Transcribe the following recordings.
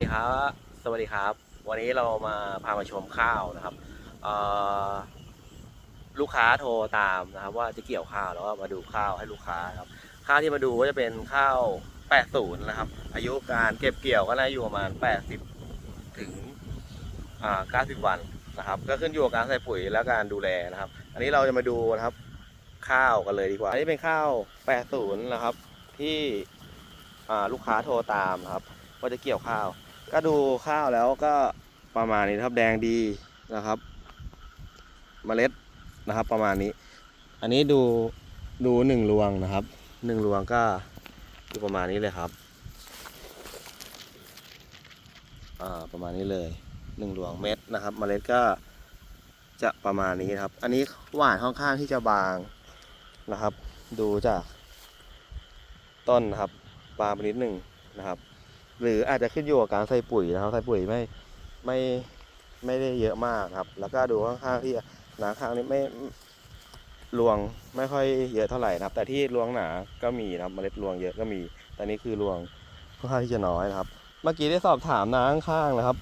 สวัสดีครับ สวัสดีครับ วันนี้เรามาพามาชมข้าวนะครับ ลูกค้าโทรตามนะครับ ว่าจะเกี่ยวข้าวแล้วก็มาดูข้าวให้ลูกค้าครับ ข้าวที่มาดูก็จะเป็นข้าว 80 นะครับ อายุการเก็บเกี่ยวก็น่าอยู่ประมาณ 80 ถึงอ่า90 วันนะครับ ก็ขึ้นอยู่กับการใส่ปุ๋ยและการดูแลนะครับ อันนี้เราจะมาดูนะครับข้าวกันเลยดีกว่า อันนี้เป็นข้าว 80 นะครับ ที่ลูกค้าโทรตามนะครับว่าจะเกี่ยวข้าว ก็ดูข้าวแล้วก็ประมาณนี้ครับแดงดีนะครับเมล็ดนะครับ ประมาณนี้ อันนี้ดูดูหนึ่งรวงนะครับหนึ่งรวงก็อยู่ประมาณนี้เลยครับอ่าประมาณนี้เลยหนึ่งรวงเม็ดนะครับเมล็ดก็จะประมาณนี้ครับ อันนี้หวานค่อนข้างที่จะบางนะครับ ดูจากต้นนะครับ บางไปนิดหนึ่งนะครับ หรืออาจจะขึ้นอยู่กับการใส่ปุ๋ยนะครับใส่ปุ๋ยไม่ไม่ไม่ได้เยอะมากครับ แล้วก็ดูข้างๆที่หนาข้างนี้ไม่รวงไม่ค่อยเยอะเท่าไหร่นะครับ แต่ที่รวงหนาก็มีนะครับเมล็ดรวงเยอะก็มีแต่นี้คือรวงค่อนข้างที่จะน้อยนะครับ เมื่อกี้ได้สอบถามนาข้างๆนะครับ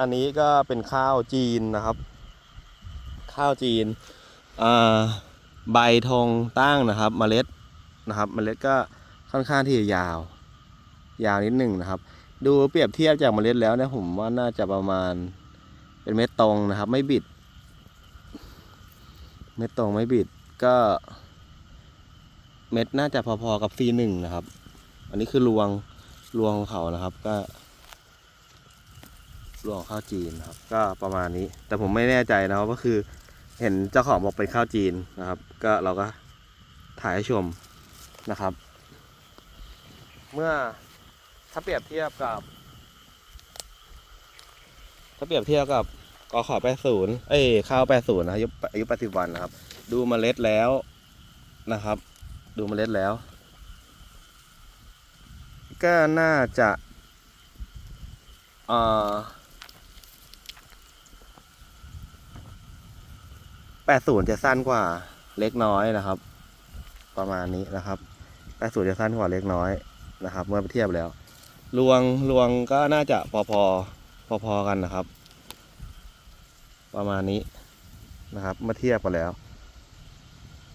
อันนี้ก็เป็นข้าวจีนนะครับ ข้าวจีนใบธงตั้งนะครับ เมล็ดนะครับ เมล็ดก็ค่อนข้างที่จะยาว ยาวนิดหนึ่งนะครับ ดูเปรียบเทียบจากเมล็ดแล้วเนี่ยผมว่าน่าจะประมาณ เป็นเม็ดตรงนะครับ ไม่บิด เม็ดตรงไม่บิดก็ เม็ดน่าจะพอๆกับ C1 นะครับ อันนี้คือรวงรวงของเขานะครับก็รวงข้าวจีนนะครับ ก็ประมาณนี้ แต่ผมไม่แน่ใจนะครับก็คือ เห็นเจ้าของบอกเป็นข้าวจีนนะครับ ก็เราก็ถ่ายให้ชมนะครับ เมื่อ ถ้าเปรียบเทียบกับ ถ้าเปรียบเทียบกับกขอ80เอ้ยข้าว80นนะอายุอายุ80วันนะครับ ดูเมล็ดแล้วนะครับ ดูเมล็ดแล้ว ก็น่าจะเอ่อ80จะสั้นกว่าเล็กน้อยนะครับ ประมาณนี้นะครับ80จะสั้นกว่าเล็กน้อยนะครับ เมื่อไปเทียบแล้ว รวงรวงก็น่าจะพอพอพอพอๆกันนะครับ ประมาณนี้นะครับมื่อเทียบกันแล้ว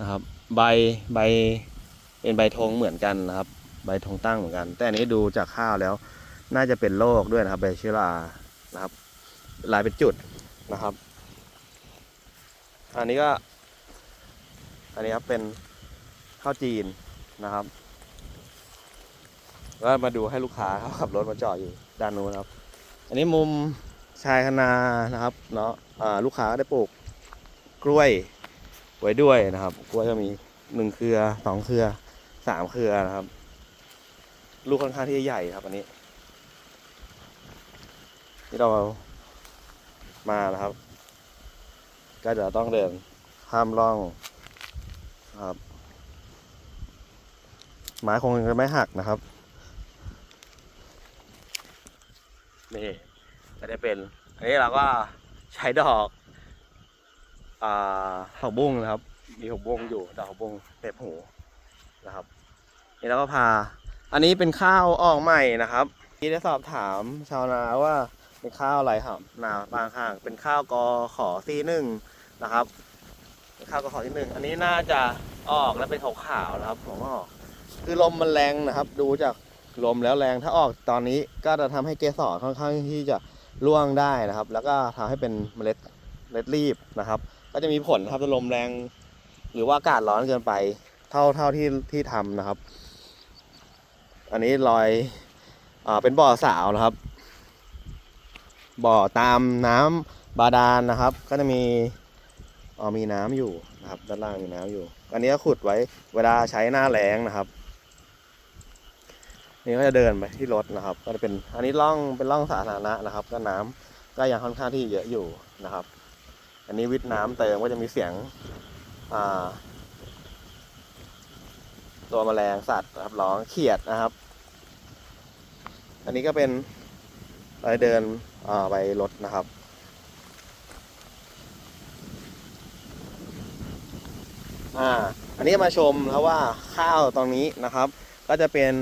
นะครับ ใบใบเป็นใบธงเหมือนกันนะครับ ใบธงตั้งเหมือนกัน แต่อันนี้ดูจากข้าวแล้ว น่าจะเป็นโรคด้วยนะครับใบเชื้อรานะครับ ลายเป็นจุดนะครับ อันนี้ก็ อันนี้ครับเป็นข้าวจีนนะครับ ก็มาดูให้ลูกค้าเขาขับรถมาจอดอยู่ด้านนู้นครับ อันนี้มุมชายคนานะครับเนาะลูกค้าก็ได้ปลูกกล้วยไว้ด้วยนะครับ กล้วยก็มีหนึ่งเครือสองเครือสามเครือนะครับ ลูกค่อนข้างที่จะใหญ่ครับอันนี้ ที่เรามานะครับ ก็เดี๋ยวต้องเดินข้ามร่องนะครับไม้คงจะไม่หักนะครับ นี่ก็จะเป็น อันนี้เราก็ใช้ดอกอ่าผักบุ้งนะครับ มีผักบุ้งอยู่ดอกผักบุ้งเต็มหูนะครับนี่เราก็พา อันนี้เป็นข้าวออกใหม่นะครับที่ได้สอบถามชาวนาว่าเป็นข้าวอะไรครับนาบางข้าง เป็นข้าวกอขอซีหนึ่งนะครับเป็นข้าวกอขอซีหนึ่งอันนี้น่าจะออกแล้วเป็นขาวๆนะครับผมออกคือลมมันแรงนะครับ ดูจาก ลมแล้วแรงถ้าออกตอนนี้ก็จะทำให้เกสรค่อนข้างที่จะร่วงได้นะครับ แล้วก็ทำให้เป็นเมล็ดเมล็ดรีบนะครับ ก็จะมีผลครับถ้าลมแรง หรือว่าอากาศร้อนเกินไป เท่าเท่าที่ที่ทำนะครับ อันนี้รอยอ่าเป็นบ่อสาวนะครับ บ่อตามน้ำบาดาลนะครับ ก็จะมีอ๋อมีน้ำอยู่นะครับ ด้านล่างมีน้ำอยู่ อันนี้ก็ขุดไว้เวลาใช้หน้าแล้งนะครับ นี่ก็จะเดินไปที่รถนะครับ ก็จะเป็นอันนี้ร่องเป็นร่องสาธารณะนะครับ ก็น้ำก็ยังค่อนข้างที่เยอะอยู่นะครับ อันนี้วิทย์น้ำเติมก็จะมีเสียงอ่าตัวแมลงสัตว์นะครับร้องเขียดนะครับ อันนี้ก็เป็นไปเดินอ่าไปรถนะครับอ่าอันนี้มาชมแล้วว่าข้าวตรงนี้นะครับ ก็จะเป็น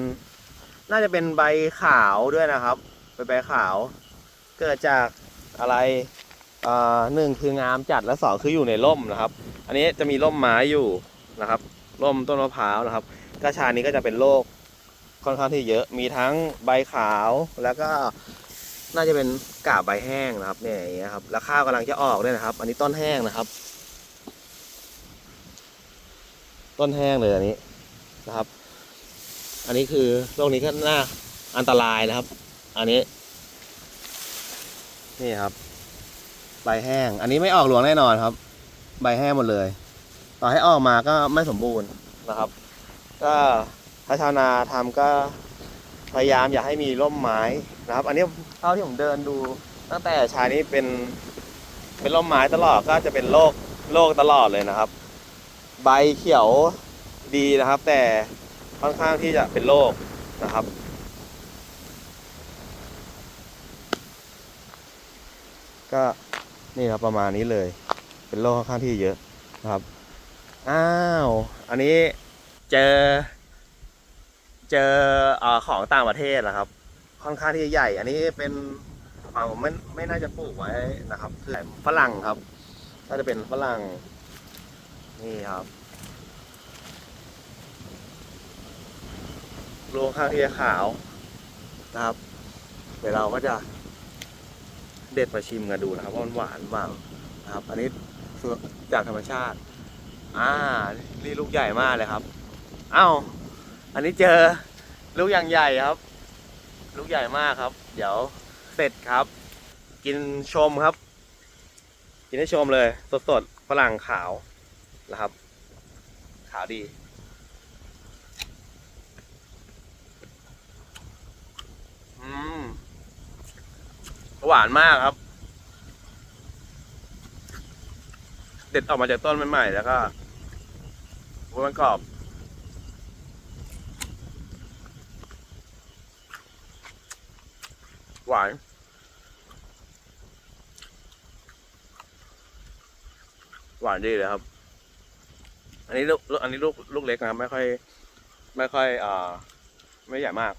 น่าจะเป็นใบขาวด้วยนะครับใบเป็นใบขาว เกิดจากอะไรอ่าหนึ่งคืองามจัดและสองคืออยู่ในร่มนะครับ อันนี้จะมีร่มไม้อยู่นะครับ ร่มต้นมะพร้าวนะครับกระชานี้ก็จะเป็นโรคค่อนข้างที่เยอะมีทั้งใบขาวแล้วก็น่าจะเป็นกาบใบแห้งนะครับเนี่ยอย่างเงี้ยครับแล้วข้าวกำลังจะออกด้วยนะครับ อันนี้ต้นแห้งนะครับ ต้นแห้งเลยอันนี้นะครับ อันนี้คือโรคนี้ก็น่าอันตรายนะครับ อันนี้ นี่ครับ ใบแห้ง อันนี้ไม่ออกหลวงแน่นอนครับ ใบแห้งหมดเลย ต่อให้ออกมาก็ไม่สมบูรณ์นะครับ ก็ถ้าชาวนาทำก็พยายามอย่าให้มีร่มไม้นะครับ อันนี้เท่าที่ผมเดินดู ตั้งแต่ชายนี้เป็นเป็นร่มไม้ตลอดก็จะเป็นโรคโรคตลอดเลยนะครับ ใบเขียวดีนะครับ แต่ ค่อนข้างที่จะเป็นโรคนะครับก็นี่ครับประมาณนี้เลย เป็นโรคค่อนข้างที่เยอะนะครับ อ้าว อันนี้เจอ เจออของต่างประเทศนะครับ ค่อนข้างที่ใหญ่ อันนี้เป็นฝั่งผมไม่ไม่น่าจะปลูกไว้นะครับคือฝรั่งครับ น่าจะเป็นฝรั่ง นี่ครับ รวงข้างที่จะขาวนะครับ เดี๋ยวเราก็จะเด็ดมาชิมกันดูนะครับว่ามันหวานเปล่านะครับ อันนี้คือจากธรรมชาติ อ่า นี่ลูกใหญ่มากเลยครับเอ้าอันนี้เจอลูกอย่างใหญ่ครับ ลูกใหญ่มากครับ เดี๋ยวเสร็จครับ กินชมครับ กินให้ชมเลย สดๆฝรั่งขาวนะครับ ขาวดี อืม หวานมากครับ เด็ดออกมาจากต้นใหม่ๆแล้วก็มันกรอบหวานหวานดีเลยครับ อันนี้ลูกอันนี้ลูกลูกเล็กนะครับ ไม่ค่อย ไม่ค่อยอ่าไม่ใหญ่มาก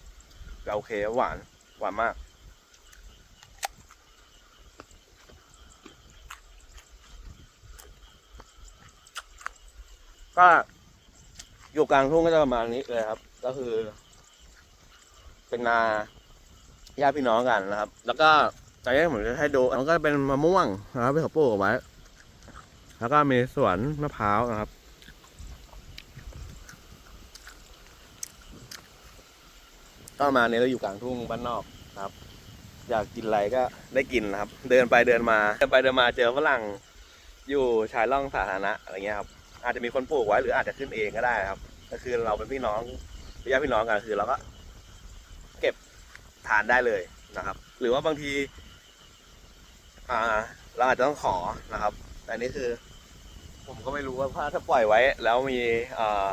แต่โอเคหวานหวานมาก ก็อยู่กลางทุ่งก็จะประมาณนี้เลยครับ ก็คือ เป็นนาญาติพี่น้องกันนะครับ แล้วก็ตอนนี้ผมจะให้ดูมันก็เป็นมะม่วงนะครับที่เขาปลูกเอาไว้ แล้วก็มีสวนมะพร้าวนะครับ ก็มาณนี้เราอยู่กลางทุ่งบ้านนอกครับ อยากกินอะไรก็ได้กินนะครับ เดินไปเดินมา เดินไปเดินมาเจอฝรั่งอยู่ชายร่องสาธารณะอะไรเงี้ยครับ อาจจะมีคนปลูกไว้หรืออาจจะขึ้นเองก็ได้ครับ ก็คือเราเป็นพี่น้องเป็นญาติพี่น้องกันคือเราก็ เก็บทานได้เลยนะครับ หรือว่าบางที อ่า เราอาจจะต้องขอนะครับ แต่นี่คือ ผมก็ไม่รู้ว่าถ้าถ้าปล่อยไว้ แล้วมีอ่า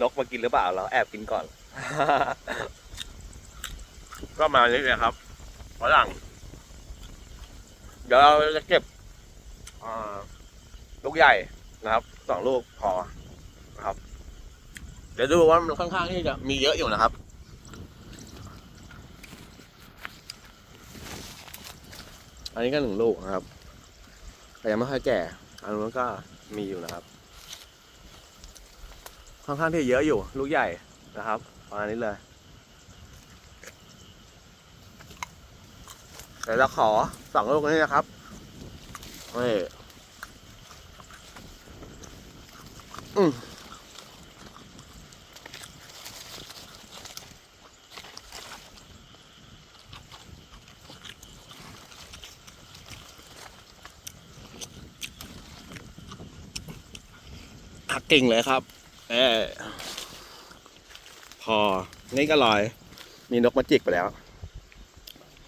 นกมากินหรือเปล่า เราแอบกินก่อน ก็มานี้เลยๆครับฝรั่งเดี๋ยวเราจะเก็บลูกใหญ่ นะครับสองลูกพอนะครับ เดี๋ยวดูว่ามันค่อนข้างที่จะมีเยอะอยู่นะครับอันนี้ก็หนึ่งลูกนะครับ แต่ยังไม่ค่อยแก่ อันนู้นก็มีอยู่นะครับ ค่อนข้างที่เยอะอยู่ ลูกใหญ่นะครับประมาณนี้เลยเดี๋ยวเราขอสองลูกนี้นะครับนี่ อืมหักกิ่งเลยครับ เออพอ นี่ก็ลอย มีนกมาจิกไปแล้ว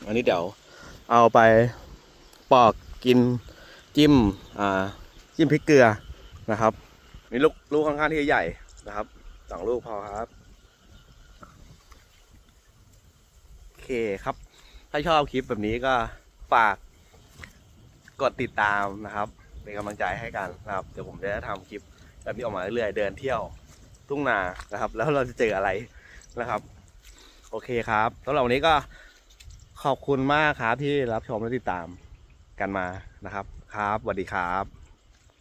อันนี้เดี๋ยว เอาไปปอกกินจิ้ม อ่า จิ้มพริกเกลือนะครับ มีลูกลูกค่อนข้างที่ใหญ่นะครับสองลูกพอครับโอเคครับ ถ้าชอบคลิปแบบนี้ก็ฝากกดติดตามนะครับ เป็นกำลังใจให้กันนะครับ เดี๋ยวผมจะทำคลิปแบบนี้ออกมาเรื่อยๆเดินเที่ยวทุ่งนานะครับ แล้วเราจะเจออะไรนะครับ โอเคครับสำหรับวันนี้ก็ขอบคุณมากครับที่รับชมและติดตามกันมานะครับ ครับสวัสดีครับ